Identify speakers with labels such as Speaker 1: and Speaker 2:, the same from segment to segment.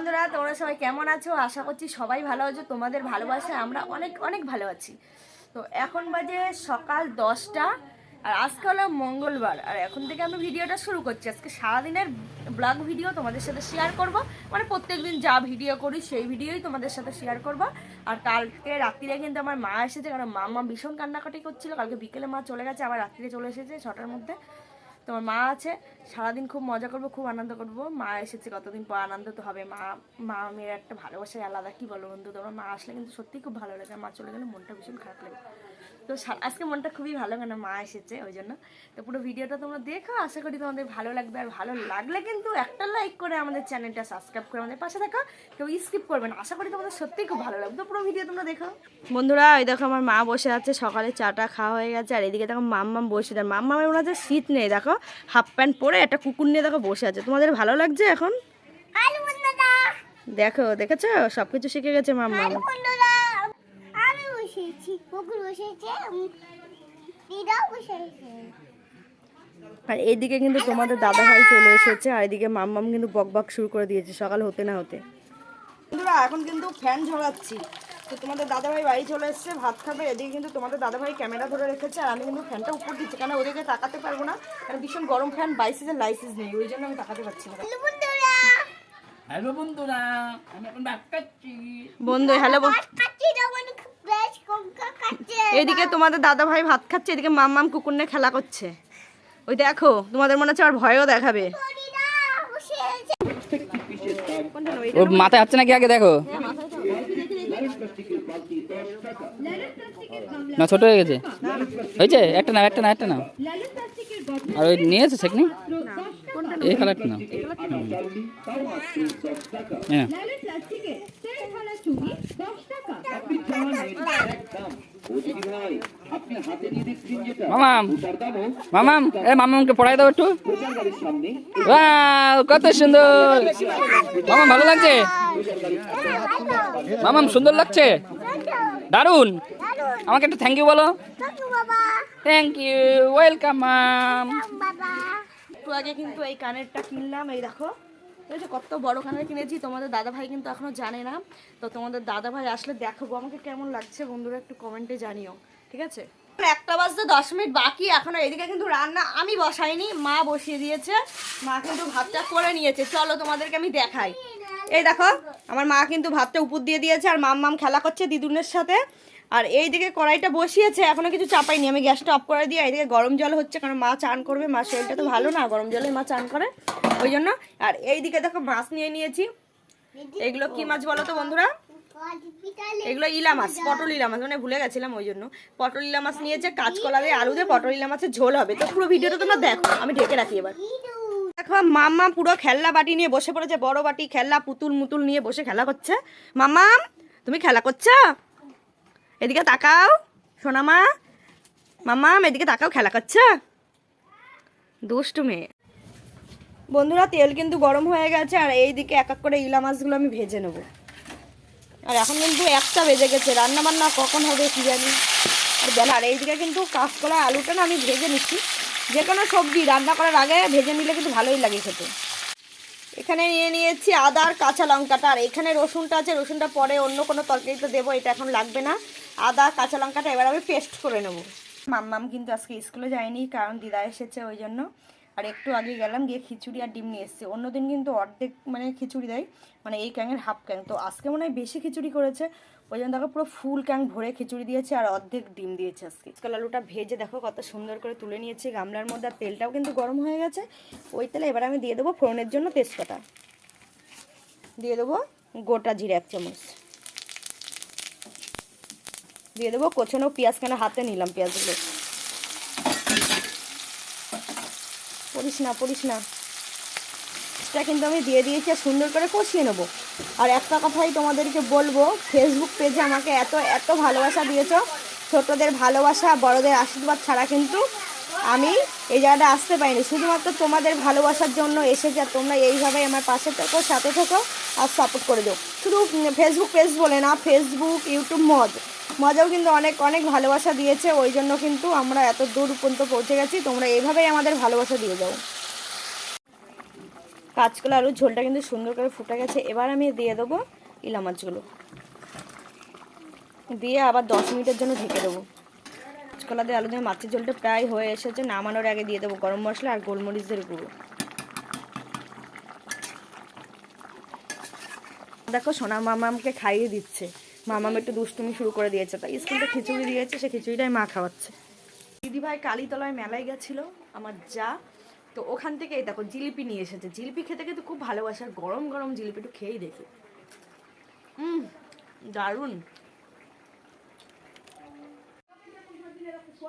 Speaker 1: বন্ধুরা, তোমরা সবাই কেমন আছো? আশা করছি সবাই ভালো আছো। তোমাদের ভালোবাসায় আমরা অনেক অনেক ভালো আছি। তো এখন বাজে সকাল দশটা, আর আজকে হলো মঙ্গলবার। আর এখন থেকে আমি ভিডিওটা শুরু করছি। আজকে সারাদিনের ব্লগ ভিডিও তোমাদের সাথে শেয়ার করব। মানে প্রত্যেকদিন যা ভিডিও করি, সেই ভিডিওই তোমাদের সাথে শেয়ার করব। আর কালকে রাত্রিরে কিন্তু আমার মা এসেছে, কারণ মা মা ভীষণ কান্নাকাটি করছিল। কালকে বিকেলে মা চলে গেছে, আবার রাত্রিরে চলে এসেছে ছটার মধ্যে। তোমার মা আছে, সারাদিন খুব মজা করব, খুব আনন্দ করব। মা এসেছে কতদিন পর আনন্দ তো হবে। মা মা মেয়ের একটা ভালোবাসায় আলাদা, কি বলো বন্ধু? তোমার মা আসলে কিন্তু সত্যিই খুব ভালো লাগে। মা চলে গেলে মনটা ভীষণ খারাপ লাগে। তো সা- আজকে মনটা খুবই ভালো কেন মা এসেছে ওই জন্য। তো পুরো ভিডিওটা তোমরা দেখো আশা করি তোমাদের ভালো লাগবে আর ভালো লাগলে কিন্তু একটা লাইক করে আমাদের চ্যানেলটা সাবস্ক্রাইব করে আমাদের পাশে থাকো কেউ স্কিপ করবে না। আশা করি তোমাদের সত্যিই খুব ভালো লাগবে। তো পুরো ভিডিও তোমরা দেখো। বন্ধুরা ওই দেখো আমার মা বসে আছে সকালে চাটা খাওয়া হয়ে গেছে আর এদিকে দেখো মাম্মাম বসে দেয় মাম্মামের মনে হচ্ছে শীত নেই দেখো হাফ প্যান্ট পরে একটা কুকুর নিয়ে দেখো বসে আছে। তোমাদের ভালো লাগছে এখন? দেখো দেখেছ? সব কিছু শিখে গেছে মাম্মাম।
Speaker 2: আমি বসেছি কুকুর বসেছে দিদাও বসেছে।
Speaker 1: আর এইদিকে কিন্তু তোমাদের দাদা ভাই চলে এসেছে আর এদিকে মাম্মাম কিন্তু বক বক শুরু করে দিয়েছে সকাল হতে না হতে। বন্ধুরা এখন কিন্তু ফ্যান ঝরাচ্ছি। তো তোমাদের দাদা ভাই বাড়ি চলে এসেছে ভাত খাবে। এদিকে কিন্তু তোমাদের দাদা ভাই ক্যামেরা ধরে রেখেছে আর আমি কিন্তু ফ্যানটা উপর দিচ্ছি কারণ ওদিকে তাকাতে পারব না। কারণ ভীষণ গরম ফ্যান বাইসিসের লাইসেন্স নেই ওই জন্য আমি তাকাতে পারছি না।
Speaker 2: হ্যালো বন্ধুরা।
Speaker 3: হ্যালো বন্ধুরা আমি এখন ভাত খাচ্ছি।
Speaker 1: বন্ধু হ্যালো এইদিকে তোমাদের দাদা ভাই ভাত খাচ্ছে এদিকে মাম্মাম কুকুর নিয়ে খেলা করছে। ওই দেখো তোমাদের মনে হচ্ছে আর ভয়ও দেখাবে।
Speaker 3: ও মাথায় আসছে নাকি আগে দেখো? না ছোট হয়ে গেছে। হয়েছে? একটা না একটা না একটা না আর ওই নিয়েছে সেকনি এই কালারটা না হ্যাঁ। মামাম এ মামামকে পড়াই দাও একটু। কত সুন্দর। মামাম, ভালো লাগছে? মামাম, সুন্দর লাগছে? দারুণ আমাকে একটু থ্যাংক ইউ বলো। থ্যাংক ইউ ওয়েলকাম মাম
Speaker 1: আগে কিন্তু এই কানেরটা কিনলাম, এই দেখো। এই যে কত বড় কানের কিনেছি, তোমাদের দাদা ভাই কিন্তু এখনও জানে না। তো তোমাদের দাদা ভাই আসলে দেখাবো, আমাকে কেমন লাগছে বন্ধুরা একটু কমেন্টে জানিও, ঠিক আছে? একটা বাজতে দশ মিনিট বাকি, এখনও এদিকে কিন্তু রান্না আমি বসাইনি, মা বসিয়ে দিয়েছে, মা কিন্তু ভাতটা করে নিয়েছে। চলো তোমাদেরকে আমি দেখাই। এই দেখো, আমার মা কিন্তু ভাতটা উপর দিয়ে দিয়েছে, আর মাম মাম খেলা করছে দিদুনের সাথে। আর এইদিকে কড়াইটা বসিয়েছে, এখনও কিছু চাপাইনি। আমি গ্যাসটা অফ করে দিয়ে এইদিকে গরম জল হচ্ছে, কারণ মা চান করবে, মা শরীরটা তো ভালো না, গরম জলে মা চান করে। ওই জন্য, আর এইদিকে দেখো মাছ নিয়ে নিয়েছি। এগুলো কি মাছ বলো তো বন্ধুরা? এগুলো ইলা মাছ, পটল ইলা মাছ মানে ভুলে গেছিলাম ওই জন্য। পটল ইলা মাছ নিয়েছে, কাঁচকলা দিয়ে আলু দিয়ে পটল ইলা মাছের ঝোল হবে। তো পুরো ভিডিওটা তোমরা দেখো, আমি ঢেকে রাখি এবার। দেখো, মাম্মা পুরো খেলনা বাটি নিয়ে বসে পড়েছে, বড় বাটি, খেলনা পুতুল মুতুল নিয়ে বসে খেলা করছে। মাম্মাম, তুমি খেলা করছ? এদিকে তাকাও সোনা মা মাম্মাম এদিকে তাকাও, খেলা করছে? দুষ্টু মেয়ে। বন্ধুরা, তেল কিন্তু গরম হয়ে গেছে, আর এই দিকে এক এক করে ইলা মাছগুলো আমি ভেজে নেব। আর এখন কিন্তু একটা বেজে গেছে রান্না বান্না কখন হবে কি জানি। আর বেলা, আর এইদিকে কিন্তু কাঁচকলা আলুটা না আমি ভেজে নিচ্ছি। যে কোনো সবজি রান্না করার আগে ভেজে নিলে কিন্তু ভালোই লাগে খেতে। এখানে নিয়ে নিয়েছি আদা আর কাঁচা লঙ্কাটা। আর এখানে রসুনটা আছে, রসুনটা পরে অন্য কোনো তরকারিতে দেবো, এটা এখন লাগবে না। আদা, কাঁচা লঙ্কাটা এবার আমি পেস্ট করে নেব। মাম্মাম কিন্তু আজকে স্কুলে যায়নি, কারণ দিদা এসেছে ওই জন্য। আর একটু আগে গেলাম, গিয়ে খিচুড়ি আর ডিম নিয়ে এসেছে। অন্যদিন কিন্তু অর্ধেক মানে খিচুড়ি দেয় মানে এই ক্যাঙের হাফ ক্যাং। তো আজকে মনে হয় বেশি খিচুড়ি করেছে, ওই জন্য দেখো পুরো ফুল ক্যাং ভরে খিচুড়ি দিয়েছে আর অর্ধেক ডিম দিয়েছে আজকে। আজকাল আলুটা ভেজে দেখো কত সুন্দর করে তুলে নিয়েছি, গামলার মধ্যে আর তেলটাও কিন্তু গরম হয়ে গেছে। ওই তেলে এবার আমি দিয়ে দেবো ফোড়নের জন্য তেজপাতা। দিয়ে দেবো গোটা জিরে এক চামচ। দিয়ে দেবো কোচানো পেঁয়াজ, কেন হাতে নিলাম পেঁয়াজগুলো। পড়িস না পড়িস না। এটা কিন্তু আমি দিয়ে দিয়েছি আর সুন্দর করে কষিয়ে নেব। আর একটা কথাই তোমাদেরকে বলব ফেসবুক পেজে আমাকে এত এত ভালোবাসা দিয়েছ। ছোটদের ভালোবাসা, বড়দের আশীর্বাদ ছাড়া কিন্তু আমি এই জায়গাটা আসতে পারিনি। শুধুমাত্র তোমাদের ভালোবাসার জন্য এসেছি আর তোমরা এইভাবে আমার পাশে থেকো, সাথে থেকো আর সাপোর্ট করে দাও। শুধু ফেসবুক পেজ বলে না ফেসবুক ইউটিউব মজ মজাও কিন্তু অনেক অনেক ভালোবাসা দিয়েছে, ওই জন্য কিন্তু আমরা এত দূর পর্যন্ত পৌঁছে গেছি, তোমরা এইভাবেই আমাদের ভালোবাসা দিয়ে যাও। কাঁচকলা আলুর ঝোলটা কিন্তু সুন্দর করে ফুটে গেছে, এবার আমি দিয়ে দেবো ইলা মাছগুলো। দিয়ে আবার দশ মিনিটের জন্য ঢেকে দেবো। কাঁচকলা দিয়ে আলু দিয়ে মাছের ঝোলটা প্রায় হয়ে এসেছে, নামানোর আগে দিয়ে দেবো গরম মশলা আর গোলমরিচের গুঁড়ো। দেখো সোনা মামামকে খাইয়ে দিচ্ছে। মামাম একটু দুষ্টুমি শুরু করে দিয়েছে তাই স্কুলটা খিচুড়ি দিয়েছে সে খিচুড়িটাই মা খাওয়াচ্ছে। দিদিভাই কালীতলায় মেলায় গেছিল আমার যা। তো ওখান থেকে এই দেখো জিলিপি নিয়ে এসেছে। জিলিপি খেতে খেতে খুব ভালোবাসে আর গরম গরম জিলিপি একটু খেয়েই দেখি। হুম দারুণ।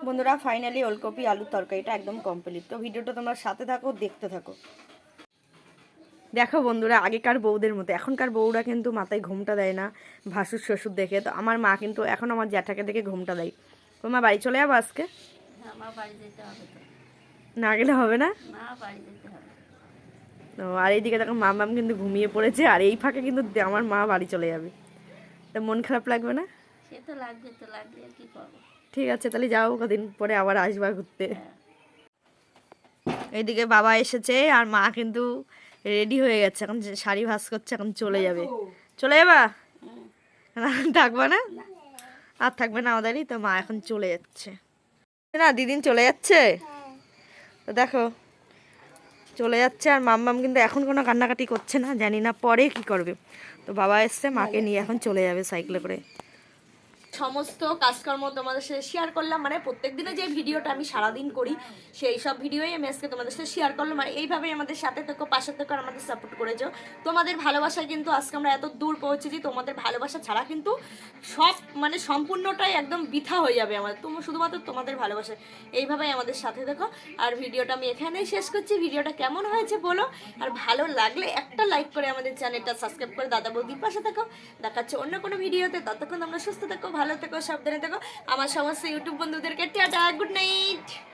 Speaker 1: বন্ধুরা ফাইনালি ওলকপি আলুর তরকারিটা একদম কমপ্লিট তো ভিডিওটা তোমরা সাথে থাকো দেখতে থাকো। দেখো বন্ধুরা আগেকার বউদের মতো। এখনকার বউরা কিন্তু মাথায় ঘুমটা দেয় না ভাসুর শ্বশুর দেখে। তো আমার মা কিন্তু এখন আমার জ্যাঠাকে দেখে ঘুমটা দেয়। তোমার বাড়ি চলে যাব আজকে?
Speaker 4: হবে
Speaker 1: না গেলে হবে না? তো আর এইদিকে দেখো মা মাম কিন্তু ঘুমিয়ে পড়েছে আর এই ফাঁকে কিন্তু আমার মা বাড়ি চলে যাবে। তা মন খারাপ লাগবে না?
Speaker 4: সে তো লাগবে তো লাগবে কি করব?
Speaker 1: ঠিক আছে তাহলে যাও কদিন পরে আবার আসবা ঘুরতে। এইদিকে বাবা এসেছে আর মা কিন্তু রেডি হয়ে গেছে এখন যে শাড়ি ভাস করছে এখন চলে যাবে। চলে যাবা? না, থাকবা না? আর থাকবে না আমাদেরই তো মা এখন চলে যাচ্ছে। না দিদিন চলে যাচ্ছে? তো দেখো চলে যাচ্ছে আর মাম্মাম কিন্তু এখন কোনো কান্নাকাটি করছে না জানি না পরে কি করবে। তো বাবা এসছে মাকে নিয়ে এখন চলে যাবে সাইকেলে করে। সমস্ত কাজকর্ম তোমাদের সাথে শেয়ার করলাম। মানে প্রত্যেক দিনে যে ভিডিওটা আমি সারাদিন করি, সেই সব ভিডিওই আমি আজকে তোমাদের সাথে শেয়ার করলাম। আর এইভাবেই আমাদের সাথে থেকো, পাশে থেকো আমাদের সাপোর্ট করেছ তোমাদের ভালোবাসায় কিন্তু আজকে আমরা এত দূর পৌঁছেছি তোমাদের ভালোবাসা ছাড়া কিন্তু সব মানে সম্পূর্ণটাই একদম বৃথা হয়ে যাবে আমাদের। তুমি শুধুমাত্র তোমাদের ভালোবাসা এইভাবেই আমাদের সাথে দেখো আর ভিডিওটা আমি এখানেই শেষ করছি। ভিডিওটা কেমন হয়েছে বলো? আর ভালো লাগলে একটা লাইক করে আমাদের চ্যানেলটা সাবস্ক্রাইব করে দাদা বৌদির পাশে থাকো। দেখাচ্ছে অন্য কোনো ভিডিওতে ততক্ষণ তোমরা সুস্থ থাকো ভালো থেকো সাবধানে থেকো। আমার সমস্ত ইউটিউব বন্ধুদেরকে টাটা গুড নাইট